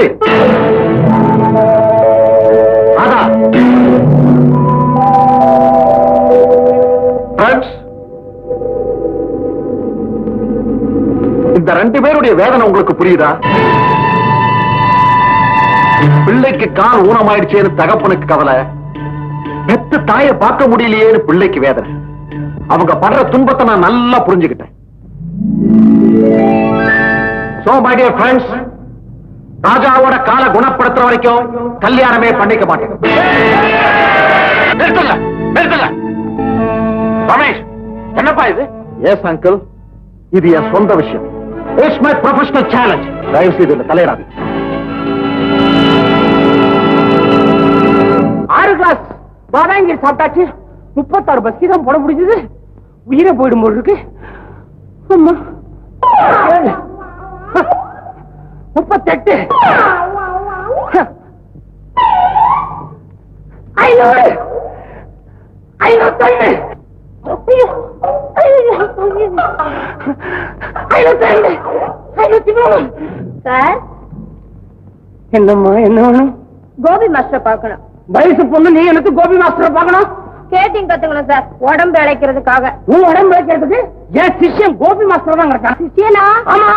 நிறுத்து ராதா இந்த ரெண்டு பேருடைய வேதனை உங்களுக்கு புரியுதா? பிள்ளைக்கு கால் ஊனமாயிடுச்சேன்னு தகப்பனுக்கு கவலை. பெத்து தாயை பார்க்க முடியலையேன்னு பிள்ளைக்கு வேதனை. அவங்க படுற துன்பத்தை நான் நல்லா புரிஞ்சுக்கிட்டேன். சோ மை டியர் ஃப்ரெண்ட்ஸ் ராஜாவோட காலை குணப்படுத்துற வரைக்கும் கல்யாணமே பண்ணிக்க மாட்டேன். நிறுத்துங்க நிறுத்துங்க. ரமேஷ் என்னப்பா இது? எஸ் அங்கிள் இது என் சொந்த விஷயம். இட்ஸ் மை ப்ரொஃபஷனல் சேலஞ்ச் தயவு செய்து இதுல தலையிடாது ஆறு கிளாஸ் பாதாங்கி சாப்பிட்டாச்சு. முப்பத்தாறு பஸ்கி தான் போட முடிஞ்சது. உயிரை போயிடும் போல் இருக்கு. அம்மா. முப்பத்தெட்டு. ஐநூறு. ஐநூத்தொன்னு. ஐநூத்தி ஐநூத்தி மூணு சார்? என்னம்மா என்ன வேணும்? கோபி மாஸ்டர் பார்க்கணும். வயசு பொண்ணு நீ எனக்கு கோபி மாஸ்டரை பார்க்கணும்? ஸ்கேட்டிங் கத்துக்கணும் சார். உடம்பு இழைக்கிறதுக்காக. உன் உடம்பு வைக்கிறதுக்கு என் சிஷ்யன் கோபி மாஸ்டர் தான் இருக்கான் சிஷியனா? ஆமா.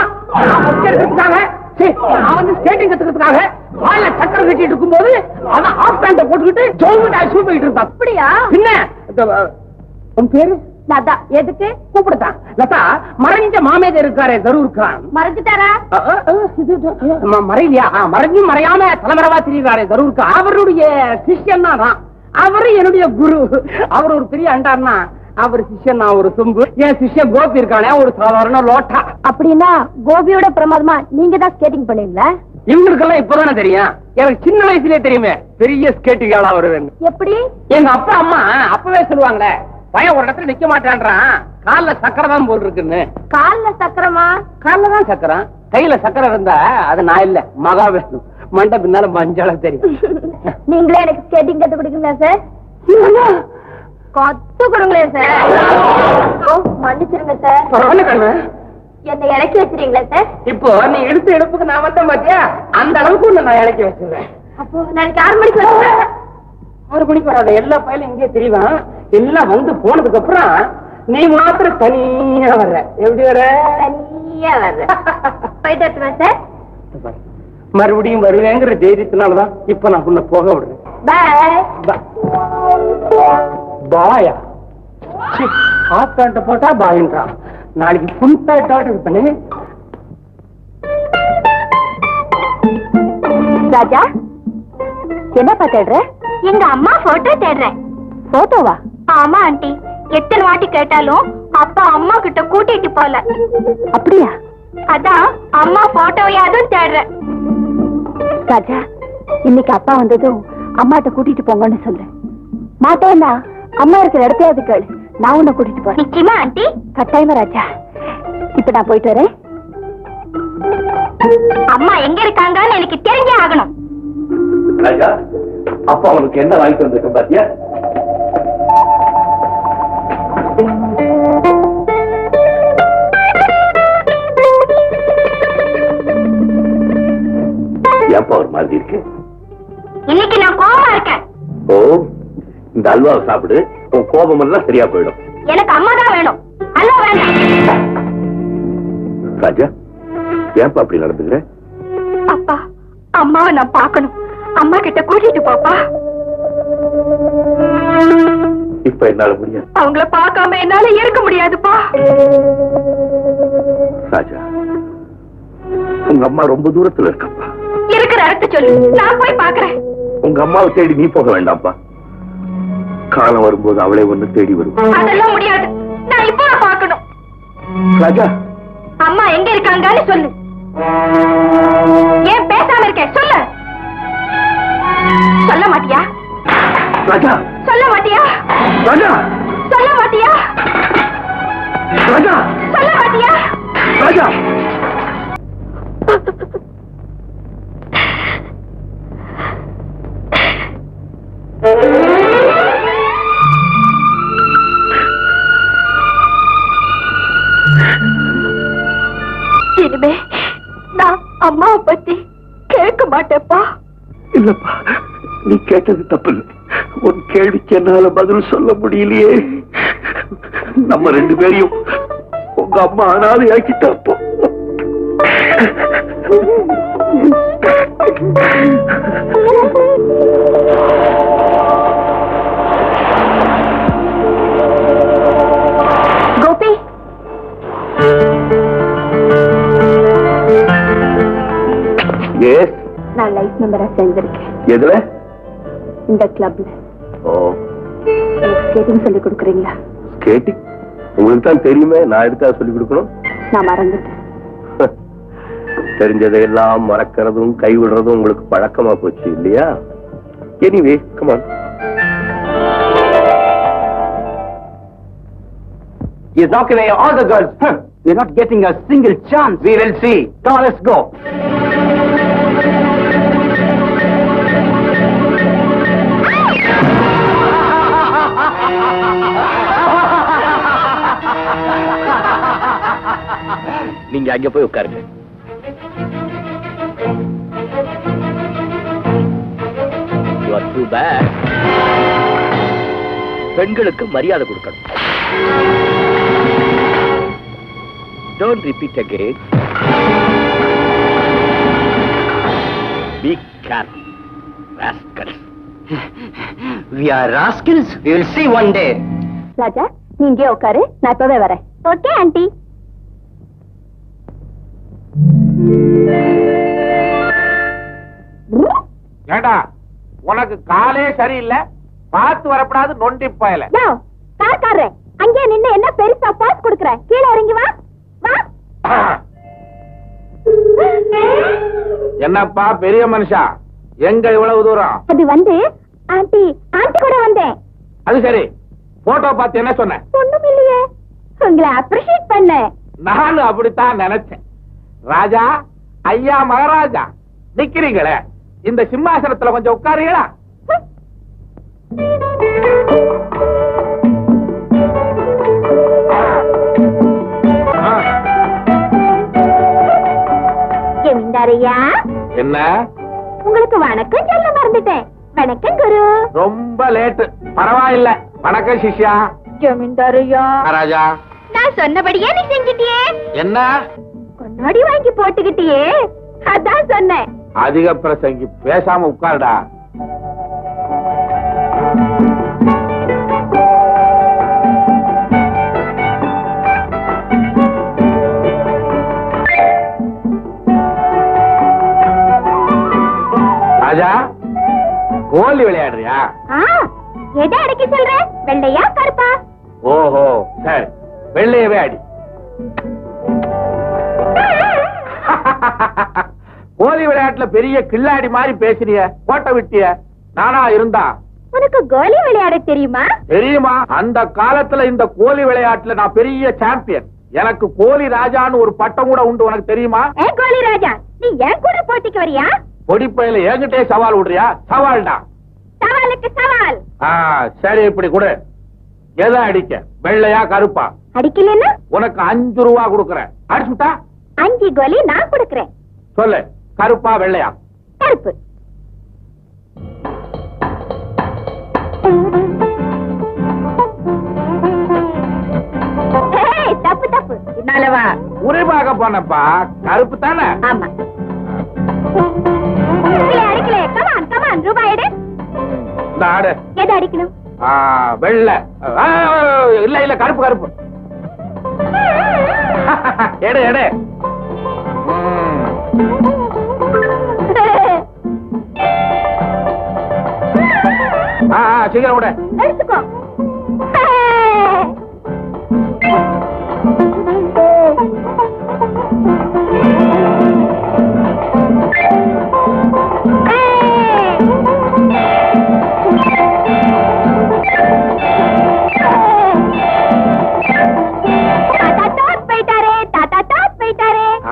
அவன் ஸ்கேட்டிங் கத்துக்கிறதுக்காக வாயில சக்கரம் கட்டிட்டு இருக்கும்போது அவன் ஆஃப் பேண்ட போட்டுக்கிட்டு ஜோமெண்ட் போயிட்டு இருந்தான். அப்படியா? அஹ், உன் பேரு? லதா. எதுக்கு? கூப்பிடுத்தான் லதா மறைஞ்ச மாமேதர் இருக்காரே தரூர் கான். மறைஞ்சிட்டாரா? மறையலையா? மறைஞ்சும் மறையாம தலைமறைவா திரிகிறாரே தரூர் கான் அவருடைய சிஷ்யன் தான். நான். அவரு என்னுடைய குரு. அவர் ஒரு பெரிய அண்டார்னா அவர் சிஷ்யன் நான் ஒரு சொம்பு. என் சிஷ்யன் கோபி இருக்கானே ஒரு சாதாரண லோட்டா. அப்படின்னா கோபியோட பிரமாதமா நீங்க தான் ஸ்கேட்டிங் பண்ணீங்களா? இவங்களுக்கெல்லாம் இப்பதானே தெரியும். எனக்கு சின்ன வயசுலயே தெரியுமே பெரிய ஸ்கேட்டிங் ஆளா வருவேன்னு. எப்படி? எங்க அப்பா அம்மா அப்பவே சொல்லுவாங்களே பையன் ஒரு இடத்துல நிக்க மாட்டான்றான். கால்ல சக்கரை தான் போல் இருக்குன்னு கால்ல சக்கரமா? கால்ல தான் சக்கரம். கையில சக்கரை இருந்தா அது நான் இல்ல மகாவிஷ்ணு மண்டை பின்னால மஞ்சளா தெரியும். நீங்களே எனக்கு ஸ்கேட்டிங் கத்து கொடுக்கீங்களா சார் கத்து கொடுங்களேன் சார் மன்னிச்சிருங்க சார் என்னை இறக்கி வச்சிருக்கீங்களா சார் இப்போ நீ எடுத்த எடுப்புக்கு நான் வந்தேன் பாத்தியா? அந்த அளவுக்கு உன்னை நான் இறக்கி வச்சிருவேன். அப்போ நாளைக்கு ஆறு மணிக்கு வரேன் ஆறு மணிக்கு வராத எல்லா பயிலும் இங்கே தெரியுவான் எல்லாம் வந்து போனதுக்கு அப்புறம் நீ மாத்திரம் தனியா வர்ற. எப்படி வர தனியா வர்றேன் போயிட்டு சார் மறுபடியும் வருவேங்கிற தைரியத்தினாலதான் இப்ப நான் உன்னை போக விடுறேன். பாய் பாயா. பேண்ட் போட்டா பாயின்றான். நாளைக்கு ஃபுல் பேண்டோட இருப்பேனே ராஜா என்னப்பா தேடுற? எங்க அம்மா போட்டோ தேடுறேன் போட்டோவா ஆமா ஆண்டி. எத்தனை வாட்டி கேட்டாலும் அப்பா அம்மா கிட்ட கூட்டிட்டு போல. அப்படியா? அதான் அம்மா போட்டோவையாவது தேடுறேன் ராஜா இன்னைக்கு அப்பா வந்ததும் அம்மாட்ட கூட்டிட்டு போங்கன்னு சொல்லு மாட்டேன்னா? அம்மா இருக்கிற இடத்தையாவது கேளு. நான் உன்னை கூட்டிட்டு போறேன். நிச்சயமா ஆண்டி. கட்டாயமா ராஜா. இப்ப நான் போயிட்டு வரேன். அம்மா எங்க இருக்காங்கன்னு எனக்கு தெரிஞ்சே ஆகணும். ராஜா அப்பா உனக்கு என்ன வாங்கிட்டு வந்திருக்கேன் பாத்தியா? ஏப்பா ஒரு மாதிரி இருக்கு? இந்த அல்வாவை சாப்பிடு. உன் கோபம் எல்லாம் சரியா போயிடும். எனக்கு அம்மா தான் வேணும். அல்ல வேண்டாம். ராஜா ஏப்பா அப்படி நடந்துக்கிற? அப்பா அம்மாவை நான் பார்க்கணும். அம்மா கிட்ட கூட்டிட்டு போப்பா. இப்ப என்னால முடியாது. அவங்கள பார்க்காம என்னால இருக்க முடியாதுப்பா. ராஜா உங்க அம்மா ரொம்ப தூரத்துல இருக்கப்பா. இருக்கிற இடத்த சொல்லு. நான் போய் பாக்குறேன் உங்க அம்மாவை தேடி நீ போக வேண்டாம்ப்பா. காலம் வரும்போது அவளே ஒண்ணு தேடி வரும் அதெல்லாம் முடியாது. நான் இப்போ பார்க்கணும். ராஜா. அம்மா எங்க இருக்காங்கன்னு சொல்லு. ஏன் பேசாம இருக்க? சொல்லு. சொல்ல மாட்டியா? ராஜா. சொல்ல மாட்டியா? ராஜா. இல்லப்பா நீ கேட்டது தப்பு இல்லை உன் கேள்விக்கு என்னால பதில் சொல்ல முடியலையே. நம்ம ரெண்டு பேரையும் உங்க அம்மா அனாதை ஆக்கிட்டாப்போ கோபி. எஸ் நான் லைஃப் மெம்பரா சேர்ந்திருக்கேன் எதுல இந்த கிளப்ல ஓ ஸ்கேட்டிங் சொல்லி கொடுக்குறீங்களா ஸ்கேட்டிங் உங்களுக்கு தான் தெரியுமே நான் எதுக்காக சொல்லி கொடுக்கணும் நான் மறந்துட்டேன் தெரிஞ்சதையெல்லாம் மறக்கிறதும் கைவிடுறதும் உங்களுக்கு பழக்கமா போச்சு இல்லையா anyway come on You knock away all the girls. Huh. We're not getting a single chance. We will see. Come on, let's go. நீங்க அங்க போய் உட்காருங்க. பெண்களுக்கு மரியாதை கொடுக்கணும் don't repeat again be careful rascals We are rascals. We will see one day. Raja நீ இங்கே உட்காரு நான் இப்பவே வரேன் ஓகே ஆண்டி உனக்கு காலே சரியில்லை பார்த்து வரப்படாது நொண்டி பயல. யோ கார் காரே அங்கே நின்னு என்ன பெருசா பாஸ் கொடுக்குற? கீழே இறங்கி வா. வா. என்னப்பா பெரிய மனுஷா? எங்க இவ்வளவு தூரம்? அது வந்து ஆண்டி ஆண்டி கூட வந்தேன். அது சரி. போட்டோ பார்த்து என்ன சொன்ன? ஒண்ணும் இல்லையே. உங்களை அப்ரிஷியேட் பண்ணேன். நானும் அப்படித்தான் நினைச்சேன். ராஜா ஐயா மகாராஜா நிக்கிறீங்களே? இந்த சிம்மாசனத்துல கொஞ்சம் உட்காருங்களா? என்ன? உங்களுக்கு வணக்கம் சொல்ல மறந்துட்டேன். வணக்கம் குரு. ரொம்ப லேட்டு. பரவாயில்ல. வணக்கம் சிஷ்யா. ஜமீன்தாரையா. ராஜா நான் சொன்னபடியே நீ செஞ்சிட்டியே. என்ன? கண்ணாடி வாங்கி போட்டுக்கிட்டியே. அதான் சொன்னேன். அதிக பிரசங்கி பேசாம உட்காருடா. ராஜா கோலி விளையாடுறியா? எதை அடக்கி சொல்ற? வெள்ளையா கருப்பா? ஓஹோ சரி வெள்ளையவே அடி. கோலி விளையாட்டுல பெரிய கில்லாடி மாதிரி பேசுறிய கோட்டை விட்டிய நானா இருந்தா? உனக்கு கோலி விளையாட தெரியுமா? தெரியுமா? அந்த காலத்துல இந்த கோலி விளையாட்டுல நான் பெரிய சாம்பியன் எனக்கு கோலி ராஜான்னு ஒரு பட்டம் கூட உண்டு உனக்கு தெரியுமா? கோலி ராஜா நீ என் கூட போட்டிக்கு வரியா? பொடிப்பையில என்கிட்டே சவால் விடுறியா? சவால்டா. சவாலுக்கு சவால். சரி இப்படி கொடு. எதை அடிக்க? வெள்ளையா கருப்பா? அடிக்கலன்னா? உனக்கு அஞ்சு ரூபா கொடுக்கறேன். அடிச்சுட்டா? அஞ்சு கோலி நான் கொடுக்கறேன். சொல்லு கருப்பா வெள்ளையா? கருப்பு. தப்பு தப்பு. என்னாலவா உரிபாக போனப்பா கருப்பு தானே? ஆமா. அடிக்கல. கமான் கமான் ரூபாய் எடு. இந்த ஆடு. எது அடிக்கணும்? வெள்ளை. இல்ல இல்ல கருப்பு கருப்பு. எடு எடு. சீக்கிரம் விட. எடுத்துக்கோ.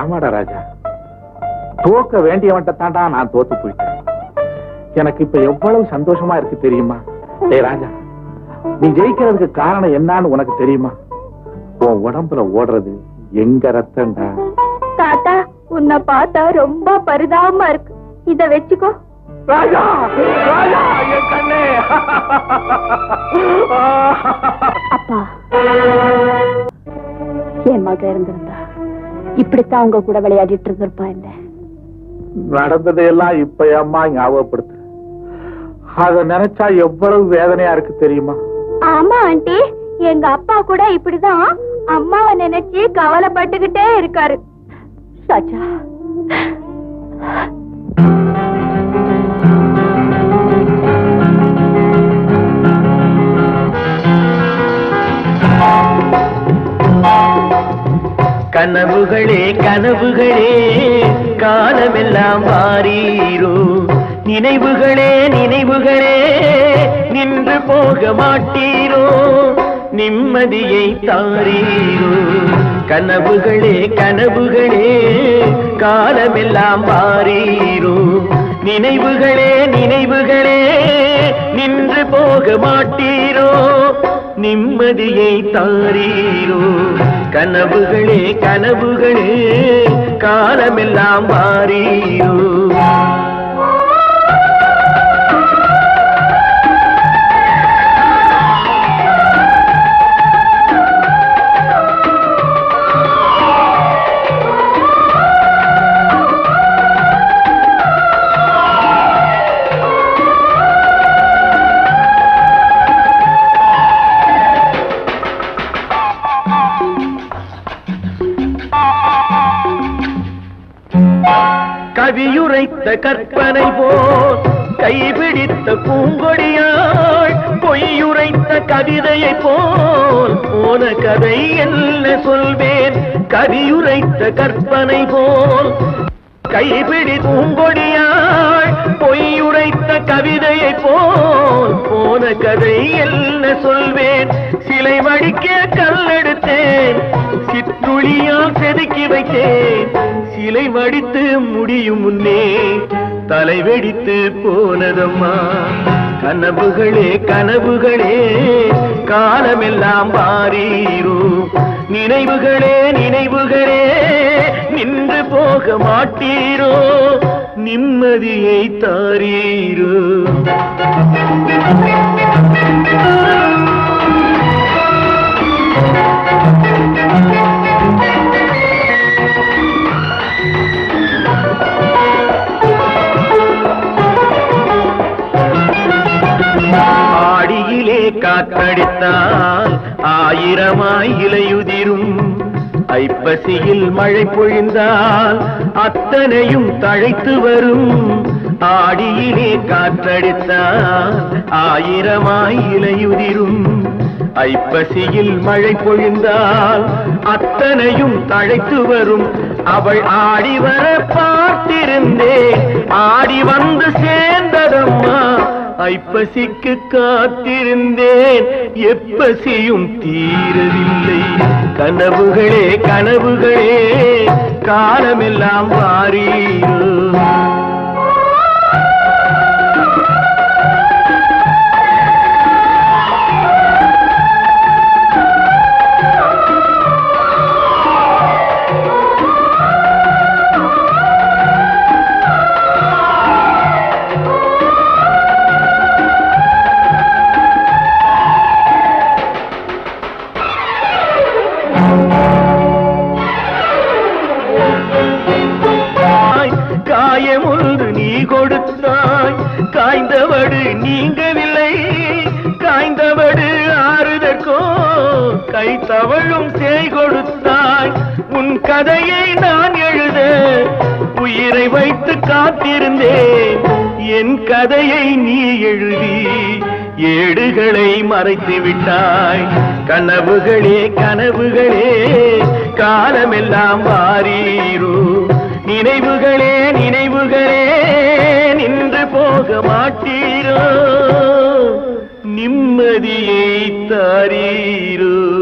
ஆமாடா ராஜா. தோக்க வேண்டியவன்ட்ட தாண்டா நான் தோத்து போயிட்டேன். எனக்கு இப்ப எவ்வளவு சந்தோஷமா இருக்கு தெரியுமா? டேய் ராஜா நீ ஜெயிக்கிறதுக்கு காரணம் என்னன்னு உனக்கு தெரியுமா? உன் உடம்புல ஓடுறது எங்க ரத்தம்டா? தாத்தா உன்னை பார்த்தா ரொம்ப பரிதாபமா இருக்கு. இத வச்சுக்கோ. ராஜா ராஜா என் கண்ணே. அப்பா என் மக இருந்திருந்தா இப்படித்தான் உங்க கூட விளையாடிட்டு இருந்திருப்பா இல்ல நடந்ததையெல்லாம் இப்ப அம்மா ஞாபகப்படுத்து. அத நினைச்சா எவ்வளவு வேதனையா இருக்கு தெரியுமா? ஆமா ஆண்டி. எங்க அப்பா கூட இப்படிதான் அம்மாவை நினைச்சு கவலைப்பட்டுக்கிட்டே இருக்காரு. ராஜா கனவுகளே கனவுகளே காலமெல்லாம் மாறீரோ? நினைவுகளே நினைவுகளே நின்று போக மாட்டீரோ? நிம்மதியை தாரீரோ? கனவுகளே கனவுகளே காலமெல்லாம் பாரீரோ நினைவுகளே நினைவுகளே நின்று போக மாட்டீரோ? நிம்மதியை தாரீரோ? கனவுகளே கனவுகளே காலமெல்லாம் மாறீரோ? கவியுரைத்த கற்பனை போல் கைபிடித்த பூங்கொடியாள் பொய்யுரைத்த கவிதையை போல் போன கதை என்ன சொல்வேன்? கவியுரைத்த கற்பனை போல் கைபிடி பூங்கொடியாள் பொய்யுரைத்த கவிதையை போல் போன கதை என்ன சொல்வேன்? சிலை வடிக்க கல்லெடுத்தேன் சிற்றுளியால் செதுக்கி வைத்தேன். சிலை வடித்து முடியும் முன்னே தலை வெடித்து போனதம்மா. கனவுகளே கனவுகளே காலமெல்லாம் மாறீரோ. நினைவுகளே நினைவுகளே நின்று போக மாட்டீரோ. நிம்மதியை தாரீரோ. ஆடியிலே காற்றடித்தால் ஆயிரமாய் இலையுதிரும். ஐப்பசியில் மழை பொழிந்தால் அத்தனையும் தழைத்து வரும். ஆடியிலே காற்றடித்தால் ஆயிரமாய் இலையுதிரும். ஐப்பசியில் மழை பொழிந்தால் அத்தனையும் தழைத்து வரும். அவள் ஆடி வர பார்த்திருந்தேன். ஆடி வந்து சேர்ந்ததம்மா. ஐப்பசிக்கு காத்திருந்தேன். எப்பசியும் தீரவில்லை. கனவுகளே கனவுகளே காலமெல்லாம் மாறீரோ கதையை நான் எழுத உயிரை வைத்து காத்திருந்தேன். என் கதையை நீ எழுதி ஏடுகளை மறைத்து விட்டாய். கனவுகளே கனவுகளே காலமெல்லாம் மாறீரோ. நினைவுகளே நினைவுகளே நின்று போக மாட்டீரோ? நிம்மதியை தாரீரோ?